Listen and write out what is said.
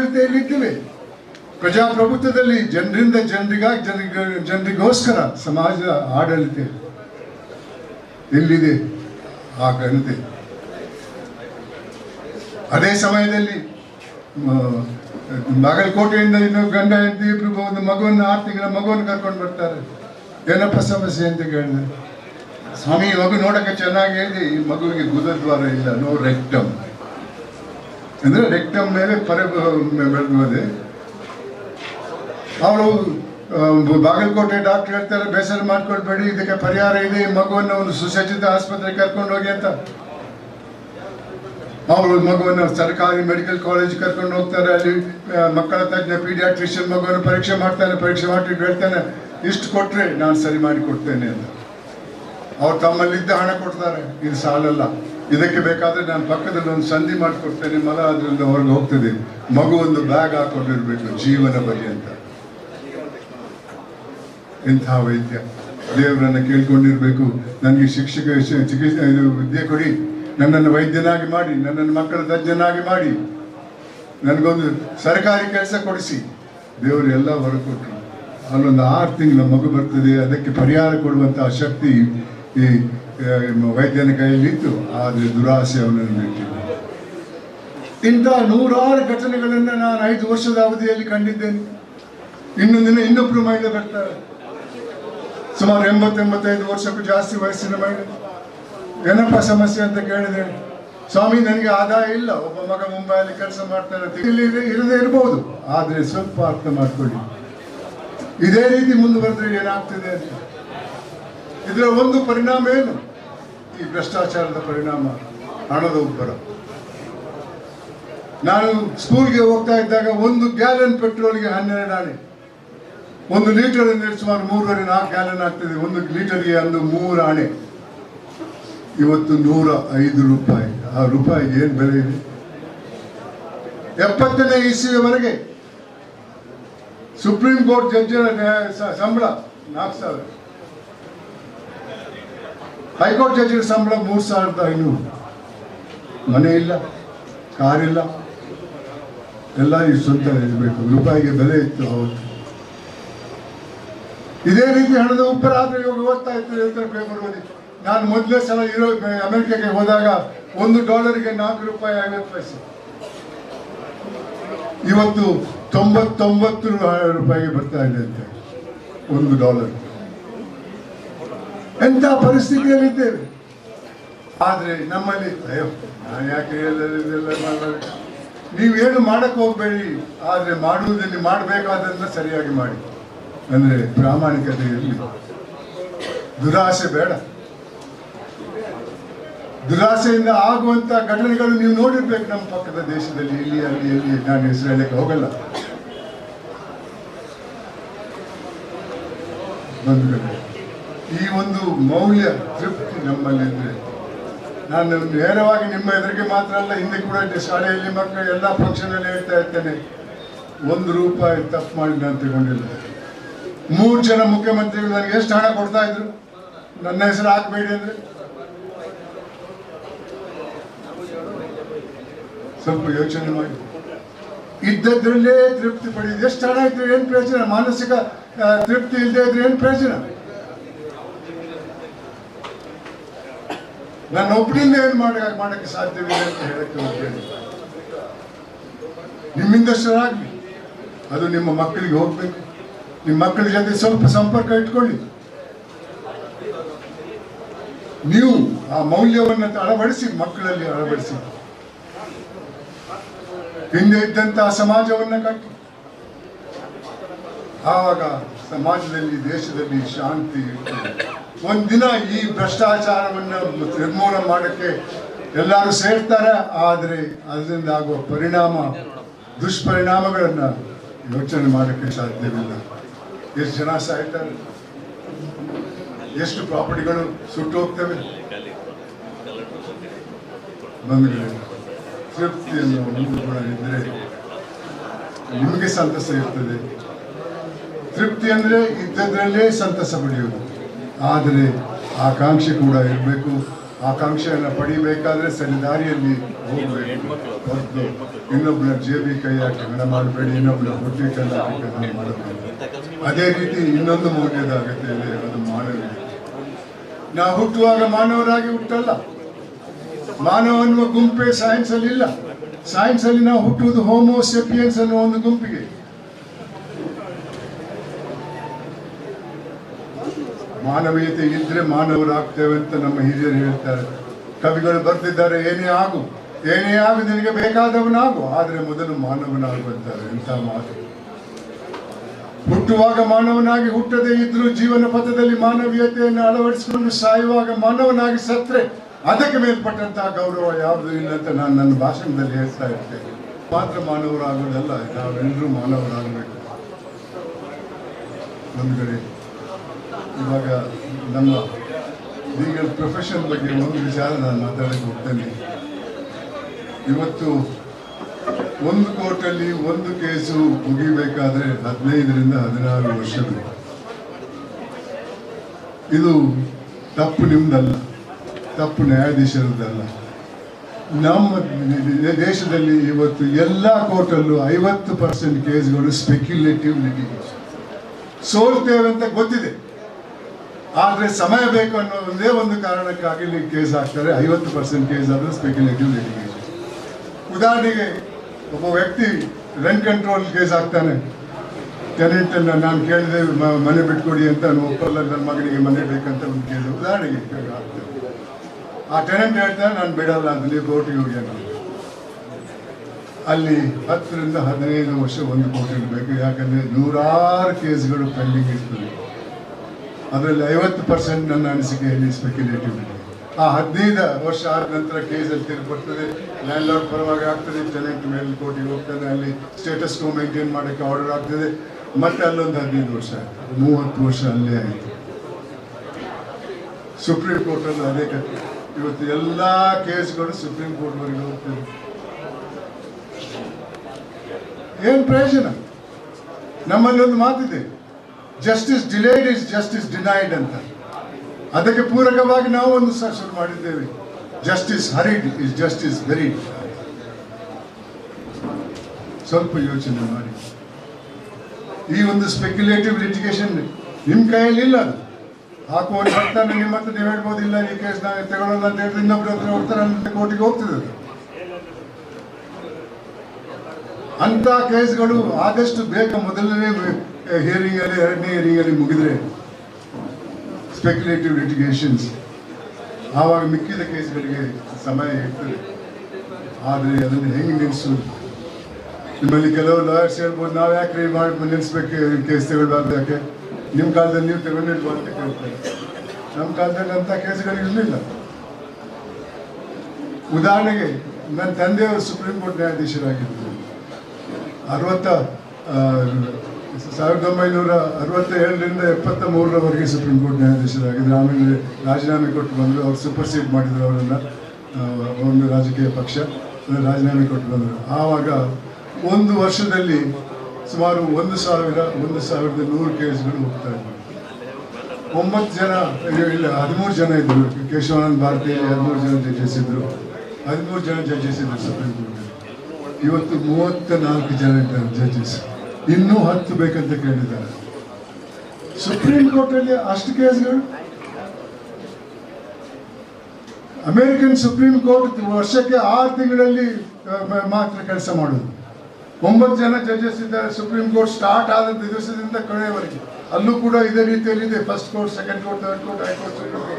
ಆಡಳಿತೆಯಲ್ಲಿ ಇದ್ದೇವೆ. ಪ್ರಜಾಪ್ರಭುತ್ವದಲ್ಲಿ ಜನರಿಂದ ಜನರಿಗಾಗಿ ಜನರಿಗೆ, ಜನರಿಗೋಸ್ಕರ ಸಮಾಜದ ಆಡಳಿತ ಎಲ್ಲಿದೆ ಆ ಗಣತೆ ಅದೇ ಸಮಯದಲ್ಲಿ ಬಾಗಲಕೋಟೆಯಿಂದ ಇನ್ನು ಗಂಡ ಹೆಂಡತಿ ಇಬ್ಬರು ಒಂದು ಮಗುವನ್ನು ಆರು ತಿಂಗಳ ಮಗುವನ್ನು ಕರ್ಕೊಂಡು ಬರ್ತಾರೆ. ಏನಪ್ಪ ಸಮಸ್ಯೆ ಅಂತ ಕೇಳಿದೆ. ಸ್ವಾಮಿ, ಮಗು ನೋಡಕ್ಕೆ ಚೆನ್ನಾಗಿ ಹೇಳಿ ಈ ಮಗುವಿಗೆ ಗುದದ್ವಾರ ಇಲ್ಲ ನೋ ರೆಕ್ಟಮ್ ಅಂದ್ರೆ ರೆಕ್ಟಮ್ ಮೇಲೆ ಪರ ಬೆಳೆದಿದೆ ಅವಳು ಬಾಗಲಕೋಟೆ ಡಾಕ್ಟರ್ ಹೇಳ್ತಾರೆ, ಬೇಸರ ಮಾಡ್ಕೊಳ್ಬೇಡಿ, ಇದಕ್ಕೆ ಪರಿಹಾರ ಇದೆ, ಮಗುವನ್ನು ಒಂದು ಸುಸಜ್ಜಿತ ಆಸ್ಪತ್ರೆಗೆ ಕರ್ಕೊಂಡು ಹೋಗಿ ಅಂತ. ಅವಳು ಮಗುವನ್ನು ಸರ್ಕಾರಿ ಮೆಡಿಕಲ್ ಕಾಲೇಜ್ ಕರ್ಕೊಂಡು ಹೋಗ್ತಾರೆ, ಅಲ್ಲಿ ಮಕ್ಕಳ ತಜ್ಞ, ಪೀಡಿಯಾಟ್ರಿಷಿಯನ್ ಮಗುವನ್ನು ಪರೀಕ್ಷೆ ಮಾಡ್ತಾನೆ, ಪರೀಕ್ಷೆ ಮಾಡಿ ಹೇಳ್ತಾನೆ, ಇಷ್ಟು ಕೊಟ್ಟರೆ ನಾನು ಸರಿ ಮಾಡಿ ಕೊಡ್ತೇನೆ ಅಂತ. ಅವ್ರು ತಮ್ಮಲ್ಲಿದ್ದ ಹಣ ಕೊಡ್ತಾರೆ, ಇದು ಸಾಲಲ್ಲ. ಇದಕ್ಕೆ ಬೇಕಾದ್ರೆ ನಾನು ಪಕ್ಕದಲ್ಲಿ ಒಂದು ಸಂಧಿ ಮಾಡಿಕೊಡ್ತೇನೆ, ಮಲ ಅದರಿಂದ ಹೊರಗೆ ಹೋಗ್ತದೆ. ಮಗು ಒಂದು ಬ್ಯಾಗ್ ಹಾಕೊಂಡಿರ್ಬೇಕು, ಜೀವನ ಪರ್ಯಂತ ಇಂತಹ ವೈದ್ಯ. ದೇವರನ್ನ ಕೇಳ್ಕೊಂಡಿರ್ಬೇಕು. ನನಗೆ ಶಿಕ್ಷಕ, ಚಿಕಿತ್ಸೆ, ಇದು ವಿದ್ಯೆ ಕೊಡಿ. ನನ್ನನ್ನು ವೈದ್ಯನಾಗಿ ಮಾಡಿ, ನನ್ನನ್ನು ಮಕ್ಕಳ ತಜ್ಞನಾಗಿ ಮಾಡಿ. ನನಗೊಂದು ಸರ್ಕಾರಿ ಕೆಲಸ ಕೊಡಿಸಿ. ದೇವರು ಎಲ್ಲ ಹೊರಕೊಟ್ರು. ಅಲ್ಲೊಂದು ಆರು ತಿಂಗಳ ಮಗು ಬರ್ತದೆ, ಅದಕ್ಕೆ ಪರಿಹಾರ ಕೊಡುವಂತಹ ಶಕ್ತಿ ಈ ವೈದ್ಯನ ಕೈಯಲ್ಲಿತ್ತು ಆದರೆ ದುರಾಸೆ ಅವನನ್ನು ಬಿಟ್ಟಿಲ್ಲ ಇಂತಹ ನೂರಾರು ಘಟನೆಗಳನ್ನು ನಾನು ಐದು ವರ್ಷದ ಅವಧಿಯಲ್ಲಿ ಕಂಡಿದ್ದೇನೆ. ಇನ್ನೊಂದು ದಿನ ಇನ್ನೊಬ್ರು ಮಹಿಳೆ ಬರ್ತಾರೆ. ಸುಮಾರು ಎಂಬತ್ತೆಂಬತ್ತೈದು ವರ್ಷಕ್ಕೂ ಜಾಸ್ತಿ ವಯಸ್ಸಿನ ಮಹಿಳೆ. ಏನಪ್ಪ ಸಮಸ್ಯೆ ಅಂತ ಕೇಳಿದ್ರೆ, ಸ್ವಾಮಿ, ನನಗೆ ಆದಾಯ ಇಲ್ಲ. ಒಬ್ಬ ಮಗ ಮುಂಬೈಯಲ್ಲಿ ಕೆಲಸ ಮಾಡ್ತಾನೆ ಇಲ್ಲಿ ಇರ- ಇರದೇ ಇರಬಹುದು ಆದರೆ ಸ್ವಲ್ಪ ಅರ್ಥ ಮಾಡ್ಕೊಳ್ಳಿ. ಇದೇ ರೀತಿ ಮುಂದುವರೆದ್ರೆ ಏನಾಗ್ತಿದೆ ಅಂತ. ಇದರ ಒಂದು ಪರಿಣಾಮ ಏನು? ಈ ಭ್ರಷ್ಟಾಚಾರದ ಪರಿಣಾಮ ಹಣದ ಉಬ್ಬರ. ನಾನು ಸ್ಕೂಲ್ಗೆ ಹೋಗ್ತಾ ಇದ್ದಾಗ ಒಂದು ಗ್ಯಾಲನ್ ಪೆಟ್ರೋಲ್ಗೆ ಹನ್ನೆರಡು ಆಣೆ. ಒಂದು ಲೀಟರ್ ನೀರು ಸುಮಾರು ಮೂರುವರೆ ನಾಲ್ಕು ಗ್ಯಾಲನ್ ಆಗ್ತದೆ. ಒಂದು ಲೀಟರ್ಗೆ ಅಂದು ಮೂರು ಆಣೆ. ಇವತ್ತು ನೂರ ಐದು ರೂಪಾಯಿ. ಆ ರೂಪಾಯಿಗೆ ಏನು ಬೆಲೆ ಇದೆ? ಎಪ್ಪತ್ತನೇ ಇಸ್ವಿಯವರೆಗೆ ಸುಪ್ರೀಂ ಕೋರ್ಟ್ ಜಡ್ಜರ ಸಂಬಳ ನಾಲ್ಕು ಸಾವಿರ. ಹೈಕೋರ್ಟ್ ಜಡ್ಜಿನ ಸಂಬಳ ಮೂರು ಸಾವಿರದ ಐನೂರು. ಮನೆ ಇಲ್ಲ ಕಾರಿಲ್ಲ ಎಲ್ಲ ಈ ಸ್ವಂತ ಇರಬೇಕು ರೂಪಾಯಿಗೆ ಬೆಲೆ ಇತ್ತು ಅವತ್ತು ಇದೇ ರೀತಿ ಹಣದ ಉಪ್ಪರ ಆದ್ರೆ ಇವಾಗ ಓದ್ತಾ ಹೇಳ್ತಾರೆ ಪೇಪರ್ ಓದಿ ನಾನು ಮೊದಲೇ ಸಲ ಇರೋ ಅಮೆರಿಕಕ್ಕೆ ಹೋದಾಗ ಒಂದು ಡಾಲರ್ಗೆ ನಾಲ್ಕು ರೂಪಾಯಿ ಐವತ್ತು ಪೈಸೆ. ಇವತ್ತು ತೊಂಬತ್ತೊಂಬತ್ತು ರೂಪಾಯಿಗೆ ಬರ್ತಾ ಇದೆ ಅಂತ. ಒಂದು ಡಾಲರ್. ಎಂಥ ಪರಿಸ್ಥಿತಿಯಲ್ಲಿದ್ದೇವೆ? ಆದ್ರೆ ನಮ್ಮಲ್ಲಿ ಅಯ್ಯೋ, ನಾನು ಯಾಕೆ ಇದೆಲ್ಲ ಮಾಡಬೇಕು ಏನು ಮಾಡಕ್ ಹೋಗ್ಬೇಡಿ, ಆದ್ರೆ ಮಾಡುವುದಲ್ಲಿ ಮಾಡಬೇಕಾದದನ್ನ ಸರಿಯಾಗಿ ಮಾಡಿ. ಅಂದ್ರೆ ಪ್ರಾಮಾಣಿಕತೆ ಇರಲಿ. ದುರಾಸೆ ಬೇಡ. ದುರಾಸೆಯಿಂದ ಆಗುವಂತ ಘಟನೆಗಳು ನೀವು ನೋಡಿರ್ಬೇಕು ನಮ್ಮ ಪಕ್ಕದ ದೇಶದಲ್ಲಿ, ಇಲ್ಲಿ, ಅಲ್ಲಿ ಎಲ್ಲಿ ನಾನು ಹೆಸರು ಹೇಳಕ್ಕೆ ಹೋಗಲ್ಲ. ಬಂಧುಗಳೇ ಈ ಒಂದು ಮೌಲ್ಯ ತೃಪ್ತಿ ನಮ್ಮಲ್ಲಿದ್ರೆ ನಾನು ನೇರವಾಗಿ ನಿಮ್ಮ ಎದುರಿಗೆ ಮಾತ್ರ ಅಲ್ಲ, ಹಿಂದೆ ಕೂಡ ಶಾಲೆಯಲ್ಲಿ ಮಕ್ಕಳು ಎಲ್ಲ ಫಂಕ್ಷನ್ ಅಲ್ಲಿ ಹೇಳ್ತಾ ಇರ್ತೇನೆ. ಒಂದು ರೂಪಾಯಿ ತಪ್ಪು ಮಾಡಿ ನಾನು ತಗೊಂಡಿಲ್ಲ. ಮೂರು ಜನ ಮುಖ್ಯಮಂತ್ರಿಗಳು ನನಗೆ ಎಷ್ಟು ಹಣ ಕೊಡ್ತಾ ಇದ್ರು? ನನ್ನ ಹೆಸರು ಹಾಕಬೇಡಿ ಅಂದ್ರೆ? ಸ್ವಲ್ಪ ಯೋಚನೆ ಮಾಡಿ. ಇದ್ದದ್ರಲ್ಲೇ ತೃಪ್ತಿ ಪಡೆಯುದು ಎಷ್ಟು ಹಣ ಇದ್ರೆ ಏನು ಪ್ರಯೋಜನ? ಮಾನಸಿಕ ತೃಪ್ತಿ ಇಲ್ಲದೆ ಇದ್ರೆ ಏನು ಪ್ರಯೋಜನ? ನನ್ನ ಒಬ್ಬರಿಂದ ಏನು ಮಾಡ ಮಾಡಕ್ಕೆ ಸಾಧ್ಯವಿದೆ ಅಂತ ಹೇಳಕ್ಕೆ ಹೋಗ್ತೇನೆ ನಿಮ್ಮಿಂದಷ್ಟರಾಗ್ಲಿ ಅದು ನಿಮ್ಮ ಮಕ್ಕಳಿಗೆ ಹೋಗ್ಬೇಕು. ನಿಮ್ಮ ಮಕ್ಕಳ ಜೊತೆ ಸ್ವಲ್ಪ ಸಂಪರ್ಕ ಇಟ್ಕೊಳ್ಳಿ. ನೀವು ಆ ಮೌಲ್ಯವನ್ನು ಅಳವಡಿಸಿ, ಮಕ್ಕಳಲ್ಲಿ ಅಳವಡಿಸಿ. ಹಿಂದೆ ಇದ್ದಂತಹ ಸಮಾಜವನ್ನ ಕಟ್ಟಿ. ಆವಾಗ ಸಮಾಜದಲ್ಲಿ, ದೇಶದಲ್ಲಿ ಶಾಂತಿ ಇರ್ತದೆ ಒಂದಿನ ಈ ಭ್ರಷ್ಟಾಚಾರವನ್ನು ನಿರ್ಮೂಲ ಮಾಡಕ್ಕೆ ಎಲ್ಲರೂ ಸೇರ್ತಾರೆ, ಆದರೆ ಅದರಿಂದ ಆಗುವ ಪರಿಣಾಮ, ದುಷ್ಪರಿಣಾಮಗಳನ್ನು ಯೋಚನೆ ಮಾಡಕ್ಕೆ ಸಾಧ್ಯವಿಲ್ಲ. ಎಷ್ಟು ಜನ ಸಾಯ್ತಾರೆ? ಎಷ್ಟು ಪ್ರಾಪರ್ಟಿಗಳು ಸುಟ್ಟು ಹೋಗ್ತವೆ? ತೃಪ್ತಿಯನ್ನು ಇದ್ರೆ ನಿಮಗೆ ಸಂತಸ ಇರ್ತದೆ. ತೃಪ್ತಿ ಅಂದ್ರೆ ಇದ್ದದ್ರಲ್ಲೇ ಸಂತಸ ಪಡೆಯುವುದು ಆದರೆ ಆಕಾಂಕ್ಷೆ ಕೂಡ ಇರಬೇಕು. ಆಕಾಂಕ್ಷೆಯನ್ನು ಪಡಿಬೇಕಾದ್ರೆ ಸರಿ ದಾರಿಯಲ್ಲಿ ಹೋಗಬೇಕು. ಹೊರತು ಇನ್ನೊಬ್ಬನ ಜೇಬಿ ಕೈ ಹಾಕಿ ಹಣ ಮಾಡಬೇಡಿ ಇನ್ನೊಬ್ಬನ ಹೊಟ್ಟೆ ಕೈ ಹಾಕಿ ಹಣ ಮಾಡಬೇಡಿ ಅದೇ ರೀತಿ ಇನ್ನೊಂದು ಮೌಲ್ಯದ ಇದೆ ಅದು ಮಾನವೀಯ ನಾವು ಹುಟ್ಟುವಾಗ ಮಾನವರಾಗಿ ಹುಟ್ಟಲ್ಲ. ಮಾನವ ಅನ್ನುವ ಗುಂಪೇ ಸೈನ್ಸ್ ಅಲ್ಲಿ ಇಲ್ಲ. ಸೈನ್ಸ್ ಅಲ್ಲಿ ನಾವು ಹುಟ್ಟುವುದು ಹೋಮೋಸೆಪಿಯನ್ಸ್ ಅನ್ನುವ ಒಂದು ಗುಂಪಿಗೆ. ಮಾನವೀಯತೆ ಇದ್ರೆ ಮಾನವರಾಗ್ತೇವೆ ಅಂತ ನಮ್ಮ ಹಿರಿಯರು ಹೇಳ್ತಾರೆ. ಕವಿಗಳು ಬರ್ತಿದ್ದಾರೆ, ಏನೇ ಆಗು ಏನೇ ಆಗು ನಿನಗೆ ಬೇಕಾದವನಾಗು, ಆದರೆ ಮೊದಲು ಮಾನವನಾಗುವಂತಾರೆ, ಎಂಥ ಮಾತು. ಹುಟ್ಟುವಾಗ ಮಾನವನಾಗಿ ಹುಟ್ಟದೇ ಇದ್ರೂ ಜೀವನ ಪಥದಲ್ಲಿ ಮಾನವೀಯತೆಯನ್ನು ಅಳವಡಿಸಿಕೊಂಡು ಸಾಯುವಾಗ ಮಾನವನಾಗಿ ಸತ್ರೆ ಅದಕ್ಕೆ ಮೇಲ್ಪಟ್ಟಂತಹ ಗೌರವ ಯಾವುದು ಇಲ್ಲ ಅಂತ ನಾನು ನನ್ನ ಭಾಷಣದಲ್ಲಿ ಹೇಳ್ತಾ ಇರ್ತೇನೆ. ಮಾತ್ರ ಮಾನವರಾಗೋದಲ್ಲ ನಾವೆಲ್ಲರೂ ಮಾನವರಾಗಬೇಕು. ಕಡೆ ಇವಾಗ ನಮ್ಮ ಲೀಗಲ್ ಪ್ರೊಫೆಷನ್ ಬಗ್ಗೆ ಒಂದು ವಿಚಾರ ನಾನು ಮಾತಾಡಕ್ಕೆ ಹೋಗ್ತೇನೆ. ಇವತ್ತು ಒಂದು ಕೋರ್ಟಲ್ಲಿ ಒಂದು ಕೇಸು ಮುಗಿಬೇಕಾದ್ರೆ ಹದಿನೈದರಿಂದ ಹದಿನಾರು ವರ್ಷ ಬೇಕು ಇದು ತಪ್ಪು ನಿಮ್ದಲ್ಲ, ತಪ್ಪು ನ್ಯಾಯಾಧೀಶರದ್ದಲ್ಲ. ನಮ್ಮ ದೇಶದಲ್ಲಿ ಇವತ್ತು ಎಲ್ಲ ಕೋರ್ಟಲ್ಲೂ ಐವತ್ತು ಪರ್ಸೆಂಟ್ ಕೇಸ್ಗಳು ಸ್ಪೆಕ್ಯುಲೇಟಿವ್ ಲಿಟಿಗೇಷನ್ ಸೋಲ್ತೇವೆ ಅಂತ ಗೊತ್ತಿದೆ. ಆದ್ರೆ ಸಮಯ ಬೇಕು ಅನ್ನೋ ಒಂದೇ ಕಾರಣಕ್ಕಾಗಿ ಇಲ್ಲಿ ಕೇಸ್ ಹಾಕ್ತಾರೆ. ಐವತ್ತು ಪರ್ಸೆಂಟ್ ಕೇಸ್ ಆದರೆ ಸ್ಪೆಕ್ಯುಲೇಟಿವ್ ಲಿಟಿಗೇಷನ್ ಉದಾಹರಣೆಗೆ, ಒಬ್ಬ ವ್ಯಕ್ತಿ ರೆಂಟ್ ಕಂಟ್ರೋಲ್ ಕೇಸ್ ಹಾಕ್ತಾನೆ. ಟೆನೆಂಟ್ ನಾನು ಕೇಳಿದೆ ಮನೆ ಬಿಟ್ಕೊಡಿ ಅಂತ ಒಪ್ಪಲ್ಲ ನನ್ನ ಮಗನಿಗೆ ಮನೆ ಬೇಕಂತ ಒಂದು ಕೇಸ್ ಉದಾಹರಣೆಗೆ ಆ ಟೆನೆಂಟ್ ಹೇಳ್ತಾನೆ, ನಾನು ಬಿಡಲ್ಲ ಅಂತ ಕೋರ್ಟಿಗೆ ಹೋಗಿ ಅಂತ. ಅಲ್ಲಿ ಹತ್ತರಿಂದ ಹದಿನೈದು ವರ್ಷ ಒಂದು ಕೋಟಿ ಬೇಕು ಯಾಕಂದ್ರೆ ನೂರಾರು ಕೇಸ್ಗಳು ಪೆಂಡಿಂಗ್ ಇರ್ತದೆ. ಅದರಲ್ಲಿ ಐವತ್ತು ಪರ್ಸೆಂಟ್ ನನ್ನ ಅನಿಸಿಕೆಯಲ್ಲಿ ಸ್ಪೆಕ್ಯುಲೇಟಿವ್ ಆ ಹದಿನೈದು ವರ್ಷ ಆದ ನಂತರ ಕೇಸಲ್ಲಿ ತೀರ್ಪು ಬರ್ತದೆ ಲ್ಯಾಂಡ್ ಲಾರ್ಡ್ ಪರವಾಗಿ ಆಗ್ತದೆ ಟೆನೆಂಟ್ ಮೇಲೆ ಕೋರ್ಟಿಗೆ ಹೋಗ್ತಾನೆ ಅಲ್ಲಿ ಸ್ಟೇಟಸ್ ಕೋ ಮೇಂಟೈನ್ ಮಾಡೋಕ್ಕೆ ಆರ್ಡರ್ ಆಗ್ತದೆ. ಮತ್ತೆ ಅಲ್ಲೊಂದು ಹದಿನೈದು ವರ್ಷ ಆಯ್ತು, ಮೂವತ್ತು ವರ್ಷ ಅಲ್ಲೇ ಆಯಿತು. ಸುಪ್ರೀಂ ಕೋರ್ಟಲ್ಲಿ ಅದೇ ಕಥೆ. ಇವತ್ತು ಎಲ್ಲ ಕೇಸ್ಗಳು ಸುಪ್ರೀಂ ಕೋರ್ಟ್ವರೆಗೆ ಹೋಗ್ತದೆ ಏನು ಪ್ರಯೋಜನ? ನಮ್ಮಲ್ಲಿ ಒಂದು ಮಾತಿದೆ. Justice delayed is justice denied ಅಂತ. ಅದಕ್ಕೆ ಪೂರಕವಾಗಿ ನಾವು ಒಂದು ಶುರು ಮಾಡಿದ್ದೇವೆ. Justice hurried is justice buried ಸ್ವಲ್ಪ ಯೋಚನೆ ಮಾಡಿ. ಈ ಒಂದು ಸ್ಪೆಕ್ಯುಲೇಟಿವ್ ಲಿಟಿಗೇಷನ್ ನಿಮ್ಮ ಕೈಯಲ್ಲಿ ಇಲ್ಲ ಅದು. ಹಾಕುವಲ್ಲಿ ಬರ್ತಾನೆ ನಿಮ್ಮ ಹತ್ರ ನೀವು ಹೇಳ್ಬೋದಿಲ್ಲ, ಈ ಕೇಸ್ ನಾವು ತಗೊಳ್ಳೋಲ್ಲ ಅಂತ ಹೇಳಿದ್ರೆ ಇನ್ನೊಬ್ರು ಹತ್ರ ಹೋಗ್ತಾರೆ, ಅಂತ ಕೋರ್ಟಿಗೆ ಹೋಗ್ತದೆ ಅಂತ ಕೇಸ್ಗಳು ಆದಷ್ಟು ಬೇಗ ಮೊದಲನೇ ಹಿಯರಿಂಗ್ ಅಲ್ಲಿ ಎರಡನೇ ಹಿಯರಿಂಗ್ ಅಲ್ಲಿ ಮುಗಿದ್ರೆ ಸ್ಪೆಕ್ಯುಲೇಟಿವ್ ಲಿಟಿಗೇಷನ್ಸ್ ಆವಾಗ ಮಿಕ್ಕಿದ ಕೇಸ್ಗಳಿಗೆ ಸಮಯ ಇರ್ತದೆ. ಆದರೆ ಅದನ್ನು ಹೆಂಗೆ ನಿಲ್ಲಿಸೋದು ನಿಮ್ಮಲ್ಲಿ ಕೆಲವು ಲಾಯರ್ಸ್ ಹೇಳ್ಬೋದು, ನಾವು ಯಾಕೆ ಮಾಡಿ ನಿಲ್ಲಿಸ್ಬೇಕು ಕೇಸ್ ತಗೊಳ್ಬಾರ್ದು ಯಾಕೆ? ನಿಮ್ಮ ಕಾಲದಲ್ಲಿ ನೀವು ತಗೊಂಡಿಲ್ವಾ ಅಂತ ಕೇಳ್ತಾರೆ ನಮ್ಮ ಕಾಲದಲ್ಲಿ ಅಂಥ ಕೇಸ್ಗಳು ಇರಲಿಲ್ಲ. ಉದಾಹರಣೆಗೆ ನನ್ನ ತಂದೆಯವರು ಸುಪ್ರೀಂ ಕೋರ್ಟ್ ನ್ಯಾಯಾಧೀಶರಾಗಿದ್ದರು. ಅರವತ್ತ ಸಾವಿರದ ಒಂಬೈನೂರ ಅರವತ್ತ ಏಳರಿಂದ ಎಪ್ಪತ್ತ ಮೂರರವರೆಗೆ ಸುಪ್ರೀಂ ಕೋರ್ಟ್ ನ್ಯಾಯಾಧೀಶರಾಗಿದ್ದರು ಆಮೇಲೆ ರಾಜೀನಾಮೆ ಕೊಟ್ಟು ಬಂದರು ಅವ್ರು ಸೂಪರ್ ಸೀಟ್ ಮಾಡಿದರು ಅವರನ್ನು ಒಂದು ರಾಜಕೀಯ ಪಕ್ಷ ರಾಜೀನಾಮೆ ಕೊಟ್ಟು ಬಂದರು. ಆವಾಗ ಒಂದು ವರ್ಷದಲ್ಲಿ ಸುಮಾರು ಒಂದು ಸಾವಿರ, ಒಂದು ಸಾವಿರದ ನೂರು ಕೇಸ್ಗಳು ಹೋಗ್ತಾ ಇದ್ದರು ಒಂಬತ್ತು ಜನ ಇಲ್ಲ, ಹದಿಮೂರು ಜನ ಇದ್ದರು. ಕೇಶವಾನಂದ್ ಭಾರತಿ ಹದಿಮೂರು ಜನ ಜಡ್ಜಸ್ ಇದ್ದರು. ಹದಿಮೂರು ಜನ ಜಡ್ಜಸ್ ಇದ್ದರು ಸುಪ್ರೀಂ ಕೋರ್ಟ್ ಇವತ್ತು ಮೂವತ್ತ ನಾಲ್ಕು ಜನ ಇದ್ದಾರೆ ಜಡ್ಜಸ್ ಇನ್ನೂ ಹತ್ತು ಬೇಕಂತ ಕೇಳಿದ್ದಾರೆ. ಸುಪ್ರೀಂ ಕೋರ್ಟ್ ಅಲ್ಲಿ ಅಷ್ಟು ಕೇಸ್ಗಳು? ಅಮೆರಿಕನ್ ಸುಪ್ರೀಂ ಕೋರ್ಟ್ ವರ್ಷಕ್ಕೆ ಆರು ತಿಂಗಳಲ್ಲಿ ಮಾತ್ರ ಕೆಲಸ ಮಾಡೋದು. ಒಂಬತ್ತು ಜನ ಜಡ್ಜಸ್ ಇದ್ದಾರೆ ಸುಪ್ರೀಂ ಕೋರ್ಟ್ ಸ್ಟಾರ್ಟ್ ಆದ ದಿವಸದಿಂದ ಕೊನೆಯವರೆಗೆ ಅಲ್ಲೂ ಕೂಡ ಇದೇ ರೀತಿಯಲ್ಲಿ ಇದೆ first court second court third court high court court